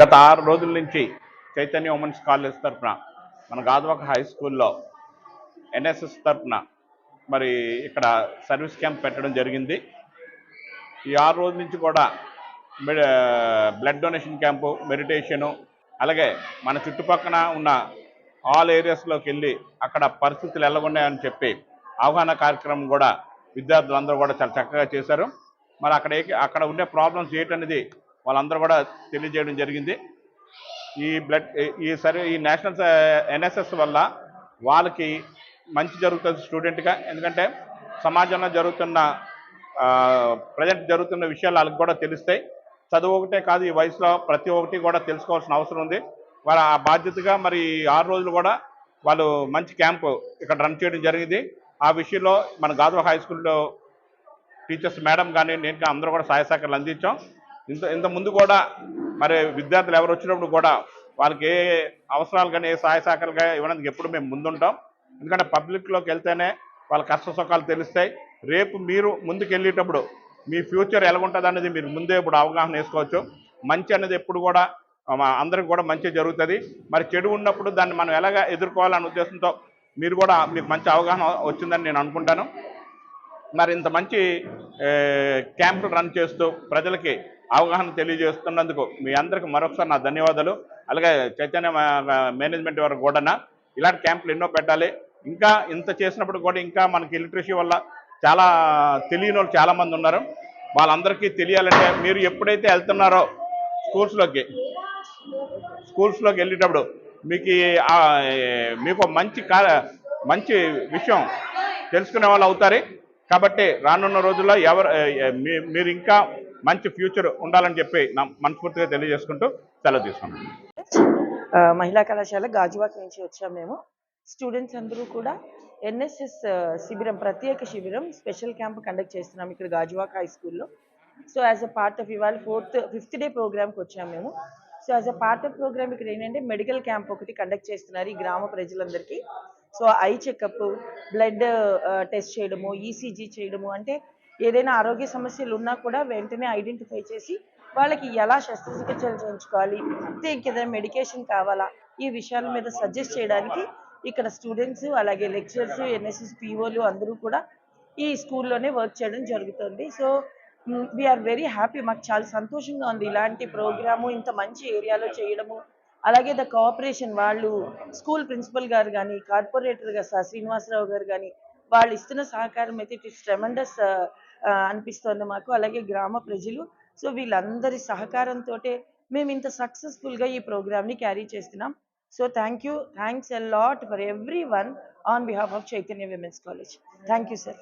గత ఆరు రోజుల నుంచి చైతన్య ఉమెన్స్ కాలేజ్ తరఫున మన గాదవక హై స్కూల్లో ఎన్ఎస్ఎస్ తరఫున మరి ఇక్కడ సర్వీస్ క్యాంప్ పెట్టడం జరిగింది. ఈ ఆరు రోజుల నుంచి కూడా బ్లడ్ డొనేషన్ క్యాంపు మెడిటేషను అలాగే మన చుట్టుపక్కన ఉన్న ఆల్ ఏరియాస్లోకి వెళ్ళి అక్కడ పరిస్థితులు ఎలాగున్నాయని చెప్పి అవగాహన కార్యక్రమం కూడా విద్యార్థులందరూ కూడా చాలా చక్కగా చేశారు. మరి అక్కడ అక్కడ ఉండే ప్రాబ్లమ్స్ ఏంటనేది వాళ్ళందరూ కూడా తెలియజేయడం జరిగింది. ఈ బ్లడ్ ఈ సరే ఈ నేషనల్ ఎన్ఎస్ఎస్ వల్ల వాళ్ళకి మంచి జరుగుతుంది స్టూడెంట్గా. ఎందుకంటే సమాజంలో జరుగుతున్న ప్రజెంట్ జరుగుతున్న విషయాలు వాళ్ళకి కూడా తెలుస్తాయి. చదువు ఒకటే కాదు ఈ వయసులో ప్రతి ఒక్కటి కూడా తెలుసుకోవాల్సిన అవసరం ఉంది. వాళ్ళ ఆ బాధ్యతగా మరి ఆరు రోజులు కూడా వాళ్ళు మంచి క్యాంపు ఇక్కడ రన్ చేయడం జరిగింది. ఆ విషయంలో మన గాజువా హై స్కూల్లో టీచర్స్ మేడం కానీ నేను అందరూ కూడా సహాయ సహకారాలు అందించాం. ఇంత ఇంత ముందు కూడా మరి విద్యార్థులు ఎవరు వచ్చినప్పుడు కూడా వాళ్ళకి ఏ అవసరాలు కానీ ఏ సహాయ సహకారాలు కానీ ఇవ్వడానికి ఎప్పుడు మేము ముందుంటాం. ఎందుకంటే పబ్లిక్లోకి వెళ్తేనే వాళ్ళ కష్ట సుఖాలు తెలుస్తాయి. రేపు మీరు ముందుకెళ్ళేటప్పుడు మీ ఫ్యూచర్ ఎలాగుంటుంది అనేది మీరు ముందే ఇప్పుడు అవగాహన వేసుకోవచ్చు. మంచి అనేది ఎప్పుడు కూడా అందరికి కూడా మంచి జరుగుతుంది. మరి చెడు ఉన్నప్పుడు దాన్ని మనం ఎలాగ ఎదుర్కోవాలనే ఉద్దేశంతో మీరు కూడా మీకు మంచి అవగాహన వచ్చిందని నేను అనుకుంటాను. మరి ఇంత మంచి క్యాంపులు రన్ చేస్తూ ప్రజలకి అవగాహన తెలియజేస్తున్నందుకు మీ అందరికి మరొకసారి నా ధన్యవాదాలు. అలాగే చైతన్య మేనేజ్మెంట్ వారు కూడా ఇలాంటి క్యాంపులు ఎన్నో పెట్టాలి. ఇంకా ఇంత చేసినప్పుడు కూడా ఇంకా మనకి ఎలక్ట్రిసిటీ వల్ల చాలా తెలియని వాళ్ళు చాలామంది ఉన్నారు. వాళ్ళందరికీ తెలియాలంటే మీరు ఎప్పుడైతే వెళ్తున్నారో స్కూల్స్లోకి స్కూల్స్లోకి వెళ్ళేటప్పుడు మీకు మీకు మంచి కా మంచి విషయం తెలుసుకునే వాళ్ళు అవుతారు. కాబట్టి రానున్న రోజుల్లో ఎవరు మీరు ఇంకా మంచి ఫ్యూచర్ ఉండాలని చెప్పి మనస్ఫూర్తిగా తెలియజేసుకుంటూ సెలవు తీసుకున్నాం మహిళా కళాశాల గాజువాక్ నుంచి వచ్చాం మేము. స్టూడెంట్స్ అందరూ కూడా ఎన్ఎస్ఎస్ శిబిరం ప్రత్యేక శిబిరం స్పెషల్ క్యాంప్ కండక్ట్ చేస్తున్నాం ఇక్కడ గాజువాక్ హై స్కూల్లో. So as a part of ఇవాళ ఫోర్త్ ఫిఫ్త్ డే ప్రోగ్రామ్కి వచ్చాం మేము. So as a part of program ఇక్కడ ఏంటంటే మెడికల్ క్యాంప్ ఒకటి కండక్ట్ చేస్తున్నారు ఈ గ్రామ ప్రజలందరికీ. So eye checkup blood test చేయడము ఈసీజీ చేయడము అంటే ఏదైనా ఆరోగ్య సమస్యలు ఉన్నా కూడా వెంటనే ఐడెంటిఫై చేసి వాళ్ళకి ఎలా శస్త్రచికిత్సలు చేయించుకోవాలి అయితే ఇంకేదైనా మెడికేషన్ కావాలా ఈ విషయాల మీద సజెస్ట్ చేయడానికి ఇక్కడ స్టూడెంట్స్ అలాగే లెక్చరర్స్ ఎన్ఎస్ఎస్ పీఓలు అందరూ కూడా ఈ స్కూల్లోనే వర్క్ చేయడం జరుగుతుంది. సో వీఆర్ వెరీ హ్యాపీ మాకు చాలా సంతోషంగా ఉంది. ఇలాంటి ప్రోగ్రాము ఇంత మంచి ఏరియాలో చేయడము అలాగే ద కోఆపరేషన్ వాళ్ళు స్కూల్ ప్రిన్సిపల్ గారు కానీ కార్పొరేటర్గా సార్ శ్రీనివాసరావు గారు కానీ వాళ్ళు ఇస్తున్న సహకారం అయితే ఇట్ ఇస్ ట్రెమండస్ అనిపిస్తోంది మాకు. అలాగే గ్రామ ప్రజలు. సో వీళ్ళందరి సహకారంతో మేము ఇంత సక్సెస్ఫుల్గా గా ఈ ప్రోగ్రామ్ని ని క్యారీ చేస్తున్నాం. So thank you. Thanks a lot for everyone on behalf of Chaitanya women's college. Thank you sir.